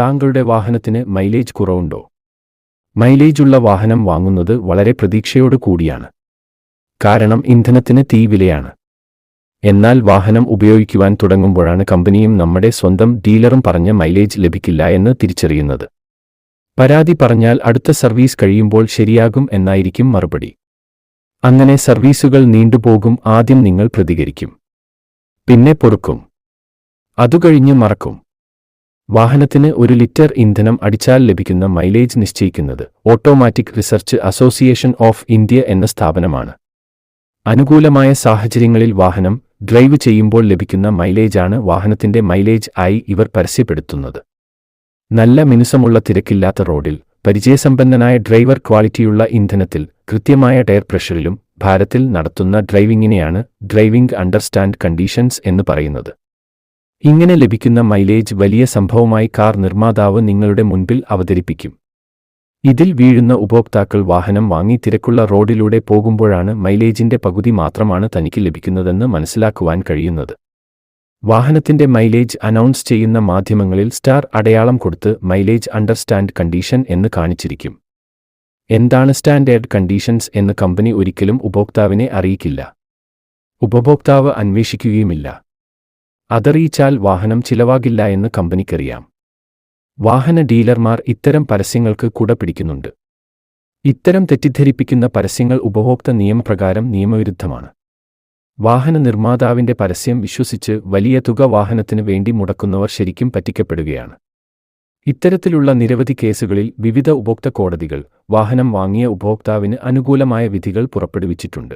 താങ്കളുടെ വാഹനത്തിന് മൈലേജ് കുറവുണ്ടോ? മൈലേജുള്ള വാഹനം വാങ്ങുന്നത് വളരെ പ്രതീക്ഷയോട് കൂടിയാണ്. കാരണം ഇന്ധനത്തിന് തീ വിലയാണ്. എന്നാൽ വാഹനം ഉപയോഗിക്കുവാൻ തുടങ്ങുമ്പോഴാണ് കമ്പനിയും നമ്മുടെ സ്വന്തം ഡീലറും പറഞ്ഞ മൈലേജ് ലഭിക്കില്ല എന്ന് തിരിച്ചറിയുന്നത്. പരാതി പറഞ്ഞാൽ അടുത്ത സർവീസ് കഴിയുമ്പോൾ ശരിയാകും എന്നായിരിക്കും മറുപടി. അങ്ങനെ സർവീസുകൾ നീണ്ടുപോകും ആദ്യം നിങ്ങൾ പ്രതികരിക്കും. പിന്നെ പൊറുക്കും. അതുകഴിഞ്ഞ് മറക്കും. വാഹനത്തിന് ഒരു ലിറ്റർ ഇന്ധനം അടിച്ചാൽ ലഭിക്കുന്ന മൈലേജ് നിശ്ചയിക്കുന്നത് automatic research association of India എന്ന സ്ഥാപനമാണ്. അനുകൂലമായ സാഹചര്യങ്ങളിൽ വാഹനം ഡ്രൈവ് ചെയ്യുമ്പോൾ ലഭിക്കുന്ന മൈലേജാണ് വാഹനത്തിന്റെ മൈലേജ് ആയി ഇവർ പരസ്യപ്പെടുത്തുന്നത്. നല്ല മിനുസമുള്ള തിരക്കില്ലാത്ത റോഡിൽ പരിചയസമ്പന്നനായ ഡ്രൈവർ ക്വാളിറ്റിയുള്ള ഇന്ധനത്തിൽ കൃത്യമായ ടയർ പ്രഷറിലും ഭാരത്തിൽ നടത്തുന്ന ഡ്രൈവിംഗിനെയാണ് ഡ്രൈവിംഗ് അണ്ടർസ്റ്റാൻഡ് കണ്ടീഷൻസ് എന്ന് പറയുന്നത്. ഇങ്ങനെ ലഭിക്കുന്ന മൈലേജ് വലിയ സംഭവമായി കാർ നിർമ്മാതാവ് നിങ്ങളുടെ മുൻപിൽ അവതരിപ്പിക്കും. ഇതിൽ വീഴുന്ന ഉപഭോക്താക്കൾ വാഹനം വാങ്ങി തിരക്കുള്ള റോഡിലൂടെ പോകുമ്പോഴാണ് മൈലേജിന്റെ പകുതി മാത്രമാണ് തനിക്ക് ലഭിക്കുന്നതെന്ന് മനസ്സിലാക്കുവാൻ കഴിയുന്നത്. വാഹനത്തിന്റെ മൈലേജ് അനൗൺസ് ചെയ്യുന്ന മാധ്യമങ്ങളിൽ സ്റ്റാർ അടയാളം കൊടുത്ത് മൈലേജ് അണ്ടർസ്റ്റാൻഡ് കണ്ടീഷൻ എന്ന് കാണിച്ചിരിക്കും. എന്താണ് സ്റ്റാൻഡേർഡ് കണ്ടീഷൻസ് എന്ന് കമ്പനി ഒരിക്കലും ഉപഭോക്താവിനെ അറിയിക്കില്ല. ഉപഭോക്താവ് അന്വേഷിക്കുകയുമില്ല. അതറിയിച്ചാൽ വാഹനം ചിലവാകില്ല എന്ന് കമ്പനിക്കറിയാം. വാഹന ഡീലർമാർ ഇത്തരം പരസ്യങ്ങൾക്ക് കുട പിടിക്കുന്നുണ്ട്. ഇത്തരം തെറ്റിദ്ധരിപ്പിക്കുന്ന പരസ്യങ്ങൾ ഉപഭോക്തൃ നിയമപ്രകാരം നിയമവിരുദ്ധമാണ്. വാഹന നിർമ്മാതാവിന്റെ പരസ്യം വിശ്വസിച്ച് വലിയ തുക വാഹനത്തിനു വേണ്ടി മുടക്കുന്നവർ ശരിക്കും പറ്റിക്കപ്പെടുകയാണ്. ഇത്തരത്തിലുള്ള നിരവധി കേസുകളിൽ വിവിധ ഉപഭോക്തൃ കോടതികൾ വാഹനം വാങ്ങിയ ഉപഭോക്താവിന് അനുകൂലമായ വിധികൾ പുറപ്പെടുവിച്ചിട്ടുണ്ട്.